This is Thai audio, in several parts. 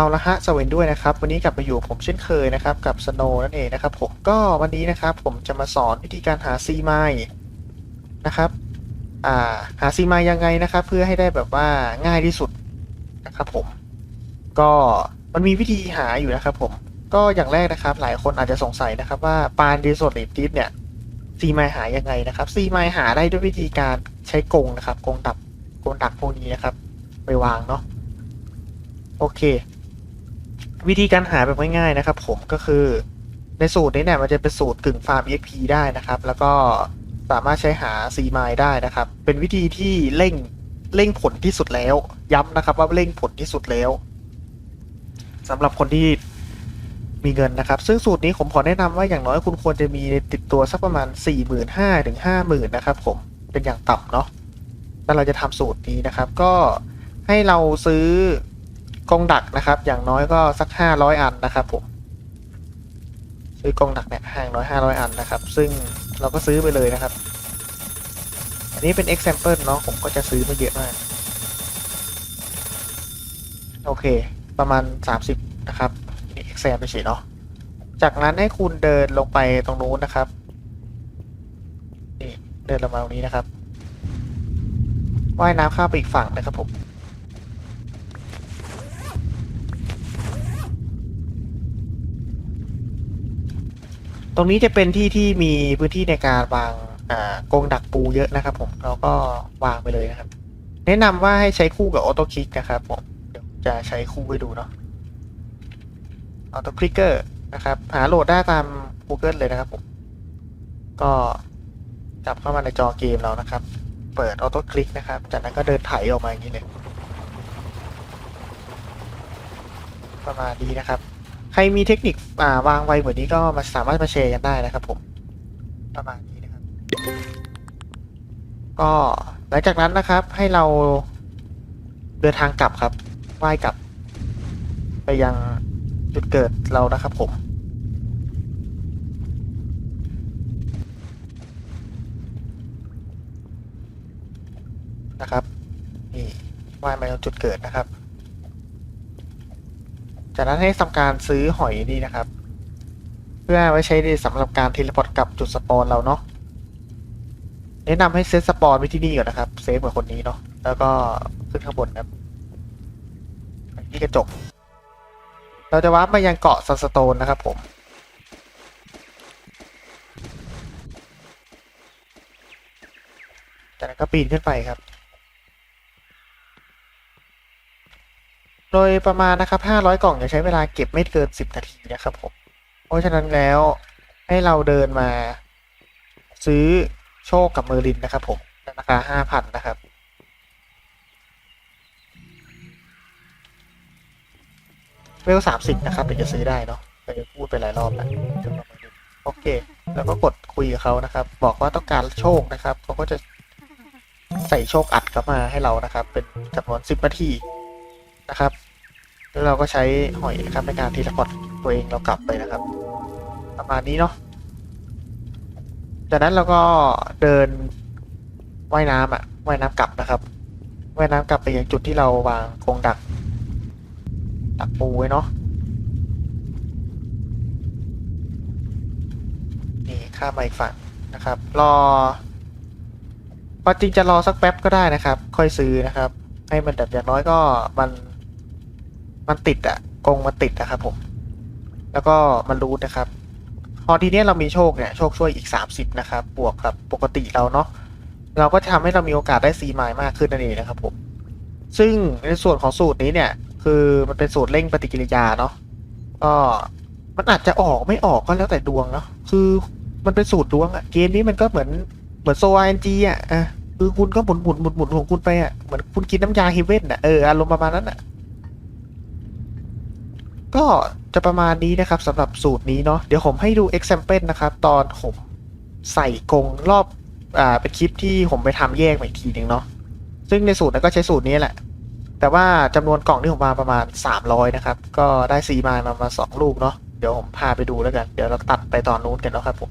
เอาละฮะสวัสดีด้วยนะครับ วันนี้กลับมาอยู่ผมเช่นเคยนะครับ กับสโนนั่นเองนะครับผมก็วันนี้นะครับ ผมจะมาสอนวิธีการหาซีไมล์นะครับอ่าหาซีไมล์ยังไงนะครับ เพื่อให้ได้แบบว่าง่ายที่สุดนะครับผม ก็มันมีวิธีหาอยู่นะครับ ผมก็อย่างแรกนะครับ หลายคนอาจจะสงสัยนะครับ ว่าปานดีโซลิดิฟเนี่ยซีไมล์หายังไงนะครับซีไมล์หาได้ด้วยวิธีการใช้กงนะครับกงดักกงดักพวกนี้นะครับ ไปวางเนาะโอเค วิธีการหาแบบง่ายๆนะครับ ผมก็คือในสูตรนี้เนี่ยมันจะเป็นสูตรกึ่งฟาร์ม EXP ได้นะครับ แล้วก็สามารถใช้หา C ไมล์ได้นะครับ เป็นวิธีที่เร่งเร่งผลที่สุดแล้ว ย้ำนะครับว่าเร่งผลที่สุดแล้วสำหรับคนที่มีเงินนะครับ ซึ่งสูตรนี้ผมขอแนะนำว่าอย่างน้อยคุณควรจะมีติดตัวสักประมาณ 4 5 0 0 0ถึง50,000นะครับผมเป็นอย่างต่ำเนาะแล้วเราจะทำสูตรนี้นะครับ ก็ให้เราซื้อ กรงดักนะครับ อย่างน้อยก็สักห้าร้อยอันนะครับผมซื้อกรงดักเนี่ยห่างน้อยห้าร้อยอันนะครับ ซึ่งเราก็ซื้อไปเลยนะครับ อันนี้เป็น example เนาะผมก็จะซื้อไม่เยอะมาก โอเค ประมาณ 30 นะครับนี่ exam ไปเฉยเนาะจากนั้นให้คุณเดินลงไปตรงนู้นนะครับนี่เดินลงมาตรงนี้นะครับว่ายน้ำข้ามไปอีกฝั่งนะครับผม รงนี้จะเป็นที่ที่มีพื้นที่ในการวางอ่ากรงดักปูเยอะนะครับ ผมเราก็วางไปเลยนะครับ แนะนำว่าให้ใช้คู่กับออโต้คลิกนะครับผมเดี๋ยวจะใช้คู่ให้ดูเนาะออโต้คลิกเกอร์นะครับ หาโหลดได้ตาม Google เลยนะครับผมก็จับเข้ามาในจอเกมเรานะครับ เปิดออโต้คลิกนะครับ จากนั้นก็เดินไถออกมาอย่างนี้เลยประมาณนี้นะครับ ใครมีเทคนิคอ่าวางไวเหมือนนี้ก็มาสามารถมาแชร์กันได้นะครับผม ประมาณนี้นะครับ ก็หลังจากนั้นนะครับ ให้เราเดินทางกลับครับว่ายกลับ ไปยังจุดเกิดเรานะครับผมนะครับนี่ว่ายมายังจุดเกิดนะครับ จากนั้นให้ทำการซื้อหอยนี่นะครับ เพื่อไว้ใช้สำหรับการเทเลพอร์ตกลับจุดสปอนเราเนาะแนะนำให้เซตสปอนไว้ที่นี่ก่อนนะครับเซฟกับคนนี้เนาะแล้วก็ขึ้นข้างบนครับที่กระจก เราจะวาร์ปมายังเกาะซันสโตนนะครับผมจากนั้นก็ปีนขึ้นไปครับ โดยประมาณนะครับ 500 กล่องจะใช้เวลาเก็บไม่เกิน 10 นาทีนะครับผม เพราะฉะนั้นแล้วให้เราเดินมา ซื้อโชคกับเมอร์ลินนะครับผมในราคา 5,000 นะครับ เวล 30 นะครับถึงจะซื้อได้เนาะไปพูดไปหลายรอบแล้วโอเค แล้วก็กดคุยกับเขานะครับ บอกว่าต้องการโชคนะครับเขาก็จะใส่โชคอัดเข้ามาให้เรานะครับ เป็นจำนวน 10 นาที นะครับแล้วเราก็ใช้หอยนะครับในการทีละพอร์ตตัวเองเรากลับไปนะครับ ประมาณนี้เนาะจากนั้นเราก็เดินว่ายน้ำอะว่ายน้ำกลับนะครับว่ายน้ำกลับไปยังจุดที่เราวางกรงดัก ดักปูไว้เนาะนี่ข้ามมาอีกฝั่งนะครับ รอจริงจะรอสักแป๊บก็ได้นะครับ ค่อยซื้อนะครับ ให้มันแบบอย่างน้อยก็มัน มันติดอะกงมันติดนะครับผม แล้วก็มันรู้นะครับ พอทีเนี้ยเรามีโชคเนี่ยโชคช่วยอีก 30 นะครับ บวกกับปกติเราเนาะเราก็จะทำให้เรามีโอกาสได้ซีไมล์มากขึ้นนั่นเองนะครับผมซึ่งในส่วนของสูตรนี้เนี่ย คือมันเป็นสูตรเร่งปฏิกิริยาเนาะก็มันอาจจะออกไม่ออกก็แล้วแต่ดวงเนาะคือมันเป็นสูตรดวงอะเกมนี้มันก็เหมือนเหมือนโซไอนจีอะอะคือคุณก็หมุนหมุนหมุนหมุนของคุณไปอะเหมือนคุณกินน้ำยาเฮเว่นอะเอออารมณ์ประมาณนั้นอะ ก็จะประมาณนี้นะครับสำหรับสูตรนี้เนาะเดี๋ยวผมให้ดู example นะครับ ตอนผมใส่กงรอบอ่าเป็นคลิปที่ผมไปทำแยกอีกทีหนึ่งเนาะซึ่งในสูตรนั้นก็ใช้สูตรนี้แหละ แต่ว่าจำนวนกล่องที่ผมมาประมาณ 300 นะครับ ก็ได้ซีมายมามาสองลูกเนาะเดี๋ยวผมพาไปดูแล้วกัน เดี๋ยวเราตัดไปตอนนู้นกันเนาะครับผม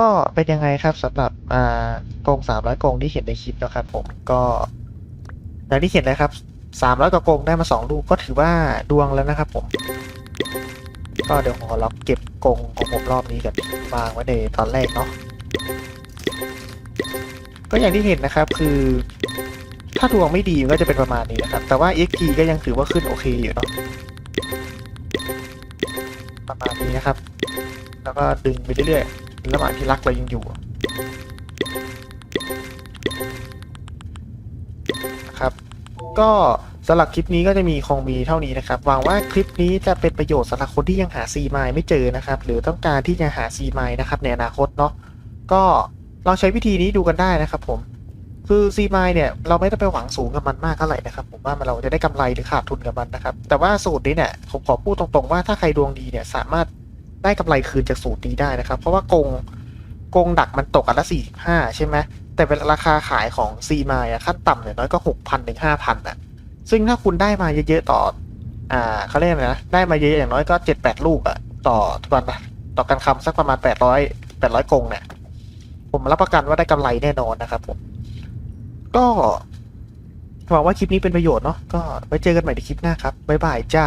ก็เป็นยังไงครับสำหรับอ่ากงสามร้อยกงที่เห็นในคลิปนะครับผมก็อย่างที่เห็นนะครับสามร้อยกว่ากงได้มาสองลูกก็ถือว่าดวงแล้วนะครับผมก็เดี๋ยวขอล็อกเก็บกงของผมรอบนี้กันวางไว้ในตอนแรกเนาะก็อย่างที่เห็นนะครับคือถ้าดวงไม่ดีก็จะเป็นประมาณนี้นะครับ แต่ว่า XP ก็ยังถือว่าขึ้นโอเคอยู่เนาะประมาณนี้นะครับ แล้วก็ดึงไปเรื่อยๆ ระหว่างที่รักเรายังอยู่นะครับก็สำหรับคลิปนี้ก็จะมีคงมีเท่านี้นะครับหวังว่าคลิปนี้จะเป็นประโยชน์สำหรับคนที่ยังหาซีไมไม่เจอนะครับ หรือต้องการที่จะหาซีไมนะครับในอนาคตเนาะก็ลองใช้วิธีนี้ดูกันได้นะครับผมคือซีไมเนี่ยเราไม่ต้องไปหวังสูงกับมันมากเท่าไหร่นะครับ ผมว่ามันเราจะได้กำไรหรือขาดทุนกับมันนะครับ แต่ว่าสูตรนี้เนี่ยผมขอพูดตรงๆว่าถ้าใครดวงดีเนี่ยสามารถ ได้กำไรคืนจากสูตรนี้ได้นะครับ เพราะว่ากงกงดักมันตกอันละสี่ห้าใช่ไหมแต่เป็นราคาขายของซีไมอะขั้นต่ำเนี่ยน้อยก็หกพันถึงห้าพันอะซึ่งถ้าคุณได้มาเยอะๆต่อ อ่าเขาเรียกไรนะได้มาเยอะอย่างน้อยก็เจ็ดแปดลูกอะต่อทุกวันต่อการคำสักประมาณแปดร้อยแปดร้อยกงเนี่ยผมรับประกันว่าได้กำไรแน่นอนนะครับผมก็หวังว่าคลิปนี้เป็นประโยชน์เนาะก็ไว้เจอกันใหม่ในคลิปหน้าครับบ๊ายบายจ้า